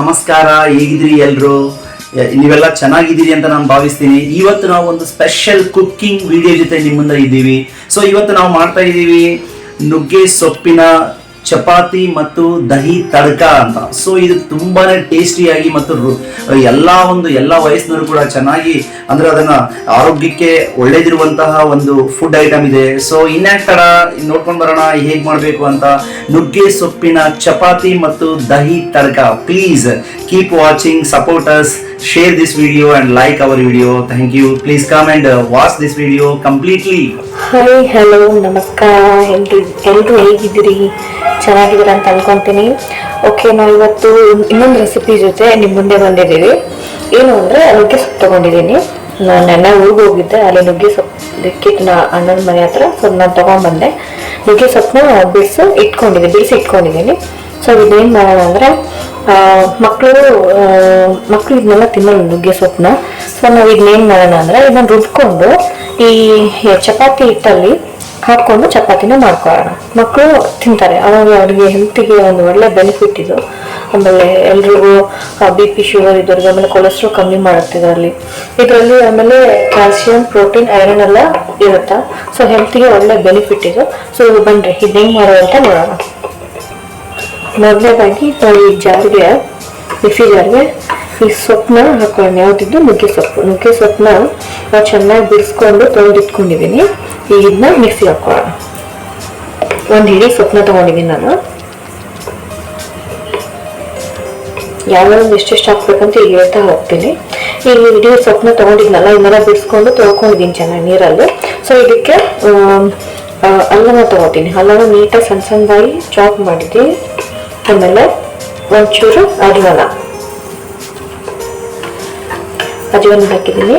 ನಮಸ್ಕಾರ, ಹೇಗಿದ್ದೀರಿ ಎಲ್ಲರೂ ನೀವೆಲ್ಲ ಚೆನ್ನಾಗಿದ್ದೀರಿ ಅಂತ ನಾನು ಭಾವಿಸ್ತೀನಿ. ಇವತ್ತು ನಾವು ಒಂದು ಸ್ಪೆಷಲ್ ಕುಕ್ಕಿಂಗ್ ವಿಡಿಯೋ ಜೊತೆ ನಿಮ್ಮ ಮುಂದೆ ಇದ್ದೀವಿ. ಸೊ ಇವತ್ತು ನಾವು ಮಾಡ್ತಾ ಇದ್ದೀವಿ ನುಗ್ಗೆ ಸೊಪ್ಪಿನ ಚಪಾತಿ ಮತ್ತು ದಹಿ ತಡ್ಕ ಅಂತ. ಸೊ ಇದು ತುಂಬಾನೇ ಟೇಸ್ಟಿಯಾಗಿ ಮತ್ತು ಎಲ್ಲ ಒಂದು, ಎಲ್ಲ ವಯಸ್ಸಿನವರು ಕೂಡ ಚೆನ್ನಾಗಿ ಅಂದ್ರೆ ಅದನ್ನ ಆರೋಗ್ಯಕ್ಕೆ ಒಳ್ಳೇದಿರುವಂತಹ ಒಂದು ಫುಡ್ ಐಟಮ್ ಇದೆ. ಸೊ ಇನ್ಯಾಕ್ ತಡ ನೋಡ್ಕೊಂಡು ಬರೋಣ ಹೇಗ್ ಮಾಡ್ಬೇಕು ಅಂತ. ನುಗ್ಗೆ ಸೊಪ್ಪಿನ ಚಪಾತಿ ಮತ್ತು dahi tadka. Please keep watching support us share this video like like our video thank you please and uh, watch this video completely. Hi hello ನಮಸ್ಕಾರ. ಎಲ್ರು ಎಲ್ರು ಹೇಗಿದ್ದೀರಿ? ಚೆನ್ನಾಗಿದ್ದೀರ ಅಂತ ಅನ್ಕೊತೀನಿ. ಓಕೆ ನಾವು ಇನ್ನೊಂದು ರೆಸಿಪಿ ಜೊತೆ ನಿಮ್ಮ ಮುಂದೆ ಬಂದಿದ್ದೀವಿ. ಏನು ಅಂದರೆ ನುಗ್ಗೆ ಸೊಪ್ಪು ತೊಗೊಂಡಿದ್ದೀನಿ. ನಾನು ನೆನ್ನೆ ಊರಿಗೆ ಹೋಗಿದ್ದೆ ಅಲ್ಲಿ ನುಗ್ಗೆ ಸೊಪ್ಪು ದಿಕ್ಕಿತ್ತು ನಾ ಅಣ್ಣನ ಮನೆ ಹತ್ರ ಸೊ ನಾನು ತೊಗೊಂಡ್ಬಂದೆ ನುಗ್ಗೆ ಸೊಪ್ಪನ್ನ ಬಿಡಿಸಿ ಇಟ್ಕೊಂಡಿದ್ದೀನಿ ಬಿಡಿಸಿ ಇಟ್ಕೊಂಡಿದ್ದೀನಿ ಸೊ ಇದೇನು ಮಾಡೋಣ ಅಂದರೆ ಮಕ್ಕಳು ಮಕ್ಕಳು ಇದನ್ನೆಲ್ಲ ತಿನ್ನಲ್ಲ, ನುಗ್ಗೆ ಸೊಪ್ಪನ್ನ. ಸೊ ನಾವು ಇದನ್ನೇನು ಮಾಡೋಣ ಅಂದರೆ, ಇದನ್ನ ರುಬ್ಕೊಂಡು, ಈ ಚಪಾತಿ ಹಿಟ್ಟಲ್ಲಿ ಹಾಕ್ಕೊಂಡು ಚಪಾತಿನ ಮಾಡ್ಕೊಳ್ಳೋಣ. ಮಕ್ಕಳು ತಿಂತಾರೆ. ಅವಾಗ ಅವ್ರಿಗೆ ಹೆಲ್ತಿಗೆ ಒಂದು ಒಳ್ಳೆ ಬೆನಿಫಿಟ್ ಇದು. ಆಮೇಲೆ ಎಲ್ರಿಗೂ ಬಿ ಪಿ ಶುಗರ್ ಇದ್ದವ್ರಿಗೆ ಆಮೇಲೆ ಕೊಲೆಸ್ಟ್ರಾಲ್ ಕಮ್ಮಿ ಮಾಡುತ್ತೆ ಇದರಲ್ಲಿ. ಇದರಲ್ಲಿ ಆಮೇಲೆ ಕ್ಯಾಲ್ಸಿಯಂ ಪ್ರೋಟೀನ್ ಐರನ್ ಎಲ್ಲ ಇರುತ್ತೆ? ಸೊ ಹೆಲ್ತಿಗೆ ಒಳ್ಳೆ ಬೆನಿಫಿಟ್ ಇದು. ಸೊ ಇದು ಬನ್ರಿ. ಇದು ಹೆಂಗೆ ಮಾಡೋದು ಅಂತ ನೋಡೋಣ. ಮೊದಲನೇದಾಗಿ ನಾವು ಈ ಜಾರಿಗೆ ಮಿಕ್ಸಿ ಜಾರಿಗೆ ಈ ಸೊಪ್ಪನ್ನ ಹಾಕೊಂಡು ಯಾವ್ದಿದ್ದು? ನುಗ್ಗೆ ಸೊಪ್ಪು. ನುಗ್ಗೆ ಸೊಪ್ಪನ್ನ ನಾವು ಚೆನ್ನಾಗಿ ಬಿಡಿಸ್ಕೊಂಡು ತೊಳೆದಿಟ್ಕೊಂಡಿದ್ದೀನಿ ಈಗ ಇದನ್ನ ಮಿಕ್ಸಿ ಹಾಕೊಳ್ಳೋಣ. ಒಂದು ಹಿಡಿ ಸೊಪ್ಪನ್ನ ತೊಗೊಂಡಿದ್ದೀನಿ ನಾನು. ಯಾವ್ಯಾವ ಎಷ್ಟೆಷ್ಟು ಹಾಕ್ಬೇಕಂತ ಈಗ ಹೇಳ್ತಾ ಹೋಗ್ತೀನಿ. ಈಗ ಇಡೀ ಸೊಪ್ಪನ್ನ ತೊಗೊಂಡಿದ್ನಲ್ಲ, ಇದನ್ನೆಲ್ಲ ಬಿಡಿಸ್ಕೊಂಡು ತೊಳ್ಕೊಂಡಿದ್ದೀನಿ ಚೆನ್ನಾಗಿ ನೀರಲ್ಲಿ. ಸೊ ಇದಕ್ಕೆ ಅಲ್ಲನ ತೊಗೋತೀನಿ. ಅಲ್ಲನ ನೀಟಾಗಿ ಸಣ್ಣ ಸಣ್ಣದಾಗಿ ಚಾಪ್ ಮಾಡಿದ್ದೀನಿ ಆಮೇಲೆ ಒಂಚೂರು ಅಜವನ ಅಜವನ ಹಾಕಿದ್ದೀನಿ.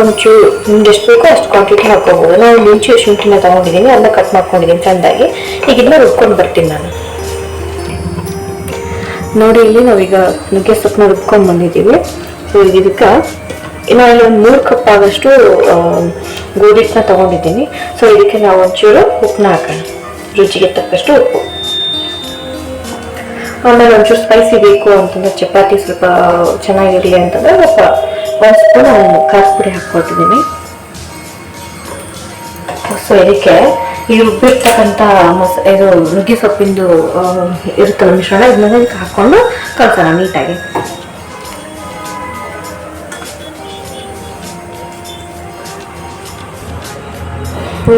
ಒಂಚೂರು ನಿಮ್ಗೆ ಎಷ್ಟು ಬೇಕೋ ಅಷ್ಟು ಕ್ವಾಂಟಿಟಿ ಹಾಕೋಬೋದು. ನಾನು ಮುಂಚೆ ಶುಂಠಿನ ತಗೊಂಡಿದ್ದೀನಿ ಅದನ್ನ ಕಟ್ ಮಾಡ್ಕೊಂಡಿದ್ದೀನಿ ಚೆಂದಾಗಿ. ಈಗ ಇದನ್ನ ರುಬ್ಕೊಂಡು ಬರ್ತೀನಿ ನಾನು. ನೋಡಿ ಇಲ್ಲಿ ನಾವೀಗ ನುಗ್ಗೆ ಸೊಪ್ಪನ್ನ ರುಬ್ಕೊಂಡು ಬಂದಿದ್ದೀವಿ. ಸೊ ಇದಕ್ಕೆ ಇನ್ನು ಒಂದು ಮೂರು ಕಪ್ ಆಗೋಷ್ಟು ಆ, ಗೋಧಿ ಹಿಟ್ಟನ್ನ ತಗೊಂಡಿದ್ದೀನಿ. ಸೊ ಇದಕ್ಕೆ ನಾವು ಒಂಚೂರು ಉಪ್ಪನ್ನ ಹಾಕೋಣ. ರುಚಿಗೆ ತಕ್ಕಷ್ಟು ಉಪ್ಪು. ಆಮೇಲೆ ಒಂಚೂರು ಸ್ಪೈಸಿ ಬೇಕು ಅಂತಂದ್ರೆ ಚಪಾತಿ ಸ್ವಲ್ಪ ಚೆನ್ನಾಗಿರಲಿ ಅಂತಂದ್ರೆ ಸ್ವಲ್ಪ ಒಂದು ಸ್ಪೂನ್ ಖಾರ ಪುಡಿ ಹಾಕ್ಕೊಳ್ತಿದ್ದೀನಿ. ಸೊ ಇದಕ್ಕೆ ಈ ರುಬ್ಬಿರ್ತಕ್ಕಂಥ ಮಸ, ಇದು ನುಗ್ಗೆ ಸೊಪ್ಪಿಂದು ಇರುತ್ತಲ್ಲ ಮಿಶ್ರಣ ಇದನ್ನ ಇದಕ್ಕೆ ಹಾಕೊಂಡು ಕಲ್ಸೋಣ ನೀಟಾಗಿ.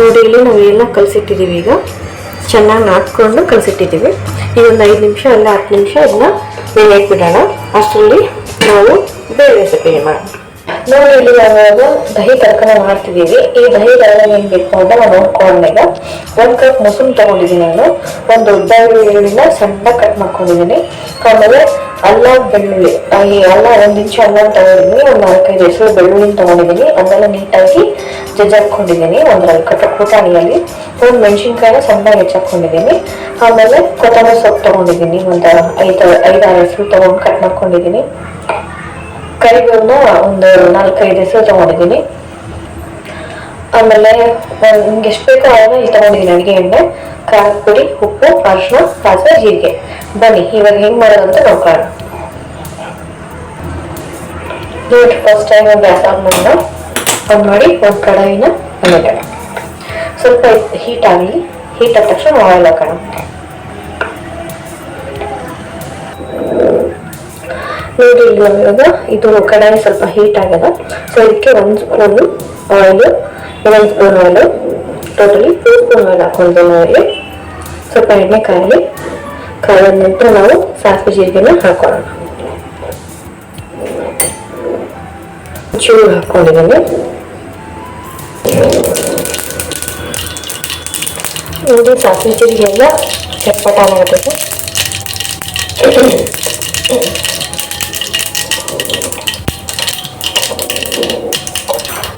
ನೋಡಿ, ಇಲ್ಲಿ ನಾವು ಎಲ್ಲ ಕಲಸಿಟ್ಟಿದ್ದೀವಿ ಈಗ. ಚೆನ್ನಾಗಿ ನಾದ್ಕೊಂಡು ಕಲಸಿಟ್ಟಿದ್ದೀವಿ ಈಗ ಒಂದು ಐದು ನಿಮಿಷ ಇಲ್ಲ ಹತ್ತು ನಿಮಿಷ ಇದನ್ನ ಬೇಳೆ ಬಿಡೋಣ ಅಷ್ಟರಲ್ಲಿ ನಾವು ಬೇರೆ ರೆಸಿಪಿ ಮಾಡೋಣ ನಾವು ಇಲ್ಲಿ ಯಾವಾಗ ದಹಿ ತರಕಾರಿ ಮಾಡ್ತಿದ್ದೀವಿ ಈ ದಹಿ ತರಕಾರಿ ಏನು ಬೇಕು ಅಂತ ನಾವು ನೋಡ್ಕೊಂಡಾಗ ಒಂದು ಕಪ್ ಮೊಸರು ತಗೊಂಡಿದ್ದೀನಿ ನಾನು. ಒಂದು ದೊಡ್ಡ ಈರುಳ್ಳಿನ ಸಣ್ಣ ಕಟ್ ಮಾಡ್ಕೊಂಡಿದ್ದೀನಿ. ಆಮೇಲೆ ಅಲ್ಲ ಬೆಳ್ಳುಳ್ಳಿ. ಈ ಅಲ್ಲ ಒಂದು ನಿಮಿಷ ಅಲ್ಲ ತಗೊಂಡಿದ್ದೀನಿ. ಒಂದು ನಾಲ್ಕೈದು ಹೆಸರು ಬೆಳ್ಳುಳ್ಳಿ ತಗೊಂಡಿದ್ದೀನಿ. ಅದೆಲ್ಲ ನೀಟಾಗಿ ಜಜ್ಜಾಕೊಂಡಿದ್ದೀನಿ ಒಂದು ಕಟ್ಟು ಪುಟಾಣಿಯಲ್ಲಿ ಒಂದು ಮೆಣಸಿನ್ಕಾಯಿನ ಸಣ್ಣದಾಗಿ ಹೆಚ್ಚಾಕೊಂಡಿದ್ದೀನಿ. ಆಮೇಲೆ ಕೊತ್ತಂಬರಿ ಸೊಪ್ಪು ತಗೊಂಡಿದ್ದೀನಿ, ಒಂದು ಐದು, ಐದಾರು ಹೆಸರು ತೊಗೊಂಡು ಕಟ್ ಮಾಡ್ಕೊಂಡಿದ್ದೀನಿ. ಕರಿಬೇವನ್ನ ಒಂದು ನಾಲ್ಕೈದು ಹೆಸರು ತಗೊಂಡಿದ್ದೀನಿ. ಆಮೇಲೆ ನಿಮ್ಗೆ ಎಷ್ಟು ಬೇಕೋ ಅದನ್ನ ಇಲ್ಲಿ ತಗೊಂಡಿದ್ದೀನಿ, ಅಡುಗೆ ಎಣ್ಣೆ, ಖಾರದ ಪುಡಿ, ಉಪ್ಪು ಅರಿಶಿನ ಸಾಸಿವೆ ಜೀರಿಗೆ. ಬನ್ನಿ, ಇವಾಗ ಹೆಂಗ್ ಮಾಡೋದು ಅಂತ ನೋಡ್ಕೊಳ್ಳೋಣ. ನೋಡಿ ಫಸ್ಟ್ ಟೈಮ್ ಗ್ಯಾಸ್ ಆನ್ ಮಾಡಿ ಒಂದು ಕಡಾಯಿನ ಇಡೋಣ ಸ್ವಲ್ಪ ಹೀಟ್ ಆಗಲಿ ಹೀಟ್ ಆದ ತಕ್ಷಣ ಆಯಿಲ್ ಹಾಕೋಣ. ನೋಡಿ ಇವಾಗ ಇದು ಕಡಾಯಿ ಸ್ವಲ್ಪ ಹೀಟ್ ಆಗ್ಯದ ಸೊ ಇದಕ್ಕೆ ಒಂದು ಸ್ಪೂನ್ ಆಯಿಲ್ ಇನ್ನೊಂದು spoon oil totally two spoon oil ಹಾಕೊಂಡು ಇಲ್ಲಿ ಸ್ವಲ್ಪ ಎಣ್ಣೆ ಕಾಯಲಿ, ಕಾಯಿದ ನಂತರ ನಾವು ಸಾಸಿವೆ ಜೀರಿಗೆನ ಹಾಕೊಳ್ಳೋಣ ಚೂರು ಹಾಕೊಂಡಿದ್ದೀನಿ ನೋಡಿ ಸಾಸಿವೆ ಜೀರಿಗೆ ಎಲ್ಲ ಚಟ್ಪಟ ಮಾಡಬೇಕು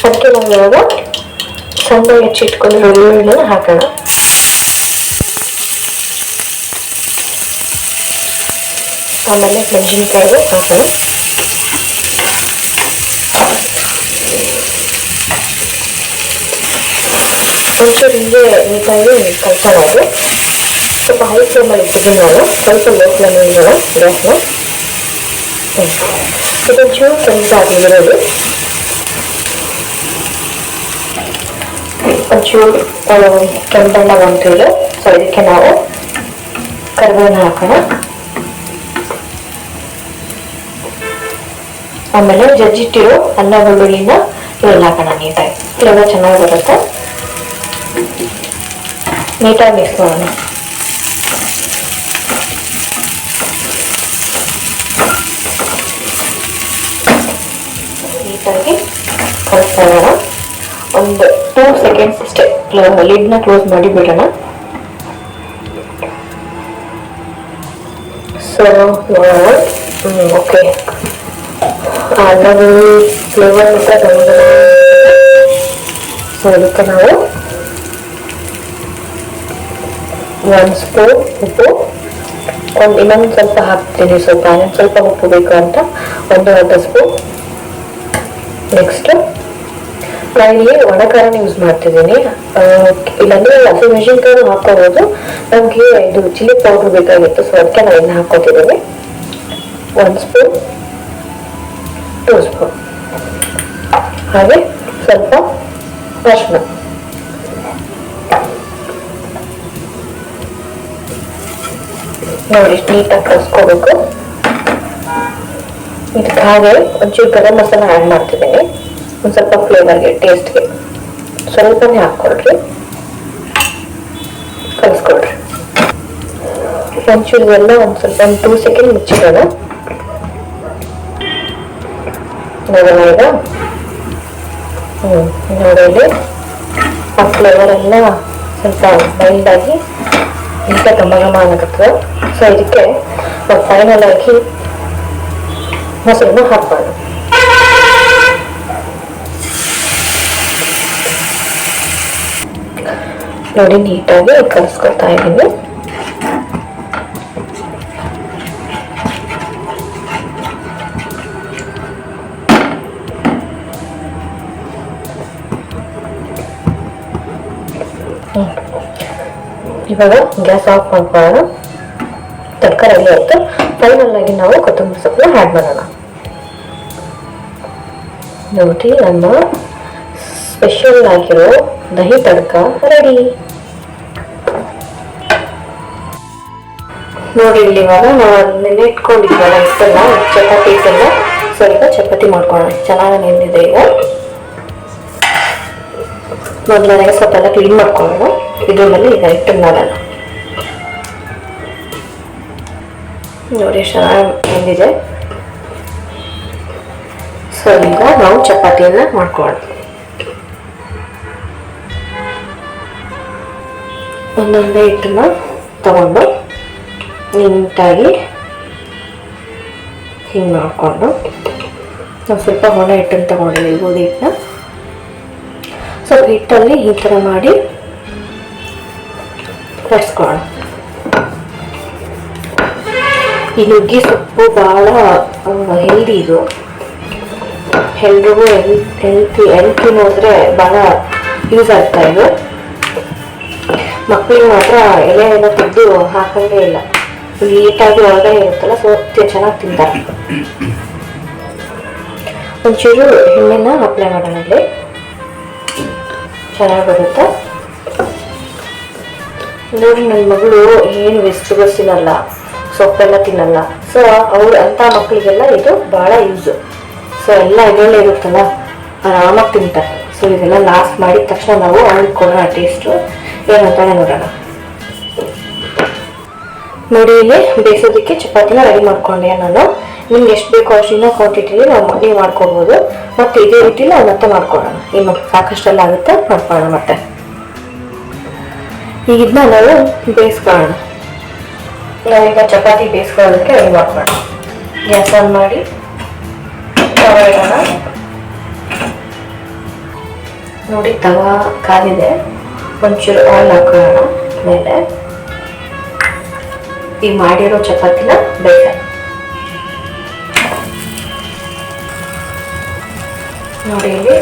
ಅದಕ್ಕೆ ನಾವು ಇವಾಗ ಸಣ್ಣ ಹೆಚ್ಚಿಟ್ಕೊಂಡು ಬೆಳ್ಳುಳ್ಳಿನ ಹಾಕೋಣ ಆಮೇಲೆ ಮೆಣಸಿನ್ಕಾಯಿ ಹಾಕೋಣ ಒಂಚೂರು ಹಿಂಗೆ ನೀಟಾಗಿ ಕಲ್ಕೊಳ್ಳೋದು ಸ್ವಲ್ಪ ಹೈ ಫ್ಲೇಮಲ್ಲಿ ಇಟ್ಟಿದ್ದೀನಿ ನಾನು ಸ್ವಲ್ಪ ಲೋ ಫ್ಲೇಮಲ್ಲಿ ಇಡೋಣ ಗ್ಯಾಸ್ನ ಇದೊಂಚೂರು ಕೆಂಪಾಗಿರೋದು ಒಂಚೂರು ಕೆಂಪಣ್ಣ ಬಂತಿಲ್ಲ ಸೊ ಇದಕ್ಕೆ ನಾವು ಕರಿಬೇವಿನ ಹಾಕೋಣ. ಆಮೇಲೆ ಜಜ್ಜಿಟ್ಟಿರೋ ಅನ್ನ ಬೆಳ್ಳುಳ್ಳಿನ ಇದ್ರಲ್ಲಿ ಹಾಕೋಣ ನೀಟಾಗಿ. ಫ್ಲೇವರ್ ಚೆನ್ನಾಗಿ ಬರುತ್ತೆ. ನೀಟಾಗಿ ಮಿಕ್ಸ್ ಮಾಡೋಣ ನೀಟಾಗಿ ಕಲಿಸ್ತಾ ಇರೋಣ ಒಂದು ಟೂ ಸೆಕೆಂಡ್ಸ್ ಅಷ್ಟೇ ಲಿಡ್ನ ಕ್ಲೋಸ್ ಮಾಡಿ ಬಿಡೋಣ ಸೊ ಓಕೆ ಅನ್ನದ ಫ್ಲೇವರ್ ಮಾತ್ರ ಗಮನ ಸೊ ಅದಕ್ಕೆ ನಾವು ಒಂದು ಸ್ಪೂನ್ ಉಪ್ಪು ಒಂದು ಇನ್ನೊಂದು ಸ್ವಲ್ಪ ಹಾಕ್ತೀನಿ ಸ್ವಲ್ಪ, ಇನ್ನೊಂದು ಸ್ವಲ್ಪ ಉಪ್ಪು ಬೇಕು ಅಂತ. ಒಂದು ಅರ್ಧ ಸ್ಪೂನ್ ನೆಕ್ಸ್ಟ್ ನಾನಿಲ್ಲಿ ಒಣಖಾರನ ಯೂಸ್ ಮಾಡ್ತಿದ್ದೀನಿ. ಇಲ್ಲಾಂದ್ರೆ ಹಸಿ ಹಸಿಮೆಣಸಿನ್ಕಾಯಿ ಹಾಕೋಬೋದು ನಮಗೆ ಇದು ಚಿಲ್ಲಿ ಪೌಡರ್ ಬೇಕಾಗಿತ್ತು ಸೊ ಅದಕ್ಕೆ ನಾನು ಇದನ್ನ ಹಾಕೋತಿದ್ದೀನಿ ಒಂದು ಸ್ಪೂನ್ ಟೂ ಸ್ಪೂನ್ ಹಾಗೆ ಸ್ವಲ್ಪ ಅರಿಶಿನ ನೋಡಿ ನೀಟಾಗಿ ಕಲಿಸ್ಕೋಬೇಕು ಇದಕ್ಕೆ ಹಾಗೆ ಒಂಚೂರು ಗರಂ ಮಸಾಲ ಆ್ಯಡ್ ಮಾಡ್ತಿದ್ದೀನಿ. ಒಂದು ಸ್ವಲ್ಪ ಫ್ಲೇವರ್ಗೆ ಟೇಸ್ಟ್ಗೆ ಸ್ವಲ್ಪನೇ ಹಾಕ್ಕೊಳ್ರಿ ಕಲಿಸ್ಕೊಳ್ರಿ ಒಂಚೂರು ಎಲ್ಲ ಒಂದು ಸ್ವಲ್ಪ, ಒಂದು ಟೂ ಸೆಕೆಂಡ್ ಮುಚ್ಚಿಡೋಣ. ನೋಡೋಣ ಈಗ. ಹ್ಞೂ ನೋಡಿ ಆ ಫ್ಲೇವರ್ ಎಲ್ಲ ಸ್ವಲ್ಪ ಮೈಲ್ಡಾಗಿ ಇಂಥ ಈಗ ಘಮ ಘಮ ಅನ್ನಕತ್ತದ ಸೊ ಇದಕ್ಕೆ ಫೈನಲ್ ಆಗಿ ಮೊಸರನ್ನ ಹಾಕ್ಬಾರ್ದು ನೋಡಿ ನೀಟಾಗಿ ಕಲಿಸ್ಕೊಳ್ತಾ ಇದ್ದೀನಿ ಹ್ಮ್. ಇವಾಗ ಗ್ಯಾಸ್ ಆಫ್ ಮಾಡ್ಕೊಳ್ಳೋಣ ತಡ್ಕ ರೆಡಿ ಆಯ್ತು ಫೈನಲ್ ಆಗಿ ನಾವು ಕೊತ್ತಂಬರಿ ಸೊಪ್ಪನ್ನ ಆ್ಯಡ್ ಮಾಡೋಣ. ನೋಡಿ ನಮ್ಮ ಸ್ಪೆಷಲ್ ಆಗಿರೋ ದಹಿ ತಡ್ಕ ರೆಡಿ ನೋಡಿ, ಇಲ್ಲಿ ಇವಾಗ ನಾವು ನೆನೆ ಇಟ್ಕೊಂಡಿದ್ವಲ್ಲ, ಇಷ್ಟೆಲ್ಲ ಚಪಾತಿ ಇಟ್ಟೆಲ್ಲ ಸ್ವಲ್ಪ ಚಪಾತಿ ಮಾಡ್ಕೊಳ್ಳೋಣ. ಚೆನ್ನಾಗಿ ನೆಂದಿದೆ ಈಗ. ಮೊದಲನೇ ಸ್ವಲ್ಪ ಎಲ್ಲ ಕ್ಲೀನ್ ಮಾಡ್ಕೊಳ್ಳೋಣ. ಇದ್ರ ಮೇಲೆ ಈಗ ಹಿಟ್ಟನ್ನು ಮಾಡೋಣ. ನೋಡಿ ಚೆನ್ನಾಗಿ ಬಂದಿದೆ ಸೊ ಈಗ ನಾವು ಚಪಾತಿಯನ್ನು ಮಾಡ್ಕೊಳ್ಳೋಣ. ಒಂದೊಂದೇ ಹಿಟ್ಟನ್ನ ತಗೊಂಡು ನೀಟಾಗಿ ಹಿಂಗೆ ಮಾಡಿಕೊಂಡು ನಾವು ಸ್ವಲ್ಪ ಒಣ ಹಿಟ್ಟನ್ನು ತಗೊಂಡಿದ್ದೀವಿ, ಗೋಧಿ ಹಿಟ್ಟನ್ನ. ಸ್ವಲ್ಪ ಹಿಟ್ಟಲ್ಲಿ ಈ ಥರ ಮಾಡಿ ಕಟ್ಸ್ಕೊಳ್ಳೋಣ ಈ ನುಗ್ಗೆ ಸೊಪ್ಪು ಭಾಳ ಹೆಲ್ದಿ ಇದು. ಎಲ್ರಿಗೂ ಹೆಲ್ತಿ ಹೆಲ್ತಿ ನೋಡಿದ್ರೆ ಭಾಳ ಯೂಸ್ ಆಗ್ತಾ ಇದೆ. ಮಕ್ಕಳಿಗೆ ಮಾತ್ರ ಎಲೆ ಎಲ್ಲ ತೆಗೆದು ಹಾಕಂಗೇ ಇಲ್ಲ. ನೀಟಾಗಿ ಒಳಗಡೆ ಇರುತ್ತಲ್ಲ ಸೊ ಚೆನ್ನಾಗಿ ತಿಂತಾರೆ. ಒಂಚೂರು ಎಣ್ಣೆನ ಅಪ್ಲೈ ಮಾಡೋಣ ಇಲ್ಲಿ. ಚೆನ್ನಾಗಿ ಬರುತ್ತೆ. ನೋಡಿ ನನ್ನ ಮಗಳು ಏನು ವೆಜಿಟೇಬಲ್ಸ್ ತಿನ್ನಲ್ಲ ಸೊಪ್ಪೆಲ್ಲ ತಿನ್ನಲ್ಲ. ಸೊ ಅವ್ರು ಅಂಥ ಮಕ್ಕಳಿಗೆಲ್ಲ ಇದು ಭಾಳ ಯೂಸು ಸೊ ಎಲ್ಲ ಇದರಲ್ಲೇ ಇರುತ್ತಲ್ಲ? ಆರಾಮಾಗಿ ತಿಂತಾರೆ. ಸೊ ಇದೆಲ್ಲ ಲಾಸ್ಟ್ ಮಾಡಿದ ತಕ್ಷಣ ನಾವು ಅವ್ರಿಗೆ ಕೊಡೋಣ ಟೇಸ್ಟು ಏನಂತಾನೆ ನೋಡೋಣ. ನೋಡಿ, ಇಲ್ಲಿ ಬೇಯಿಸೋದಕ್ಕೆ ಚಪಾತಿನ ರೆಡಿ ಮಾಡ್ಕೊಂಡೆ ನಾನು. ನಿಮ್ಗೆ ಎಷ್ಟು ಬೇಕೋ ಅಷ್ಟಿನ ಕ್ವಾಂಟಿಟಿಲಿ ನಾವು ನೀವು ಮಾಡ್ಕೋಬೋದು. ಮತ್ತು ಇದೇ ರೀತಿಲಿ ನಾವು ಮತ್ತೆ ಮಾಡ್ಕೊಳ್ಳೋಣ ಇನ್ನು ಸಾಕಷ್ಟೆಲ್ಲ ಆಗುತ್ತೆ ಮಾಡ್ಕೊಳ್ಳೋಣ ಮತ್ತೆ. ಈಗ ಇದನ್ನ ನಾವು ಬೇಯಿಸ್ಕೊಳ್ಳೋಣ. ನಾವೀಗ ಚಪಾತಿ ಬೇಯಿಸ್ಕೊಳ್ಳೋದಕ್ಕೆ ರೆಡಿ ಮಾಡೋಣ ಗ್ಯಾಸ್ ಆನ್ ಮಾಡಿ ಇಡೋಣ. ನೋಡಿ, ತವ ಕಾದಿದೆ. ಒಂಚೂರು ಆಯಿಲ್ ಹಾಕೋಣ ಮೇಲೆ. ಈ ಮಾಡಿರೋ ಚಪಾತಿನ ಬೇಯಿಸೋಣ. ನೋಡಿ ಇಲ್ಲಿ.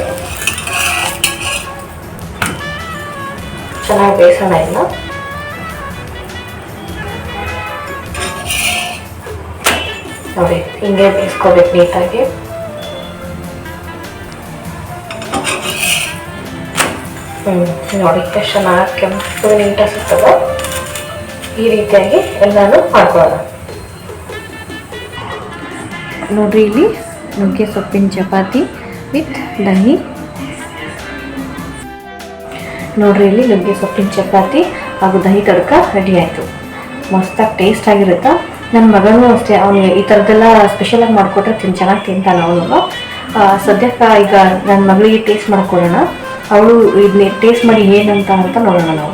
ಚೆನ್ನಾಗಿ ಬೇಯಿಸೋಣ ಇದನ್ನ ನೋಡಿ, ಹಿಂಗೆ ಬೇಯಿಸ್ಕೋಬೇಕು ನೀಟಾಗಿ. ಹ್ಞೂ ನೋಡಿ, ಎಷ್ಟು ಚೆನ್ನಾಗಿ ಕೆಂಪು ನೀಟಾಗಿ ಸಿಗ್ತದೆ ಈ ರೀತಿಯಾಗಿ ಎಲ್ಲಾನು ಮಾಡ್ಕೊಳ್ಳೋಣ. ನೋಡ್ರಿ ಇಲ್ಲಿ ನುಗ್ಗೆ ಸೊಪ್ಪಿನ ಚಪಾತಿ ವಿತ್ ದಹಿ. ನೋಡ್ರಿ ಇಲ್ಲಿ ನುಗ್ಗೆ ಸೊಪ್ಪಿನ ಚಪಾತಿ ಹಾಗೂ ದಹಿ ತಡಕ ರೆಡಿ ಆಯಿತು. ಮಸ್ತಾಗಿ ಟೇಸ್ಟ್ ಆಗಿರುತ್ತೆ? ನನ್ನ ಮಗನೂ ಅಷ್ಟೇ ಅವನು ಈ ಥರದ್ದೆಲ್ಲ ಸ್ಪೆಷಲಾಗಿ ಮಾಡಿಕೊಟ್ರೆ ತಿನ್, ಚೆನ್ನಾಗಿ ತಿಂತಾನೆ ಅವನು. ಸದ್ಯಕ್ಕೆ ಈಗ ನನ್ನ ಮಗಳಿಗೆ ಟೇಸ್ಟ್ ಮಾಡಿಕೊಡೋಣ. ಅವಳು ಇದನ್ನ ಟೇಸ್ಟ್ ಮಾಡಿ ಏನಂತ ಅಂತ ನೋಡೋಣ ನಾವು.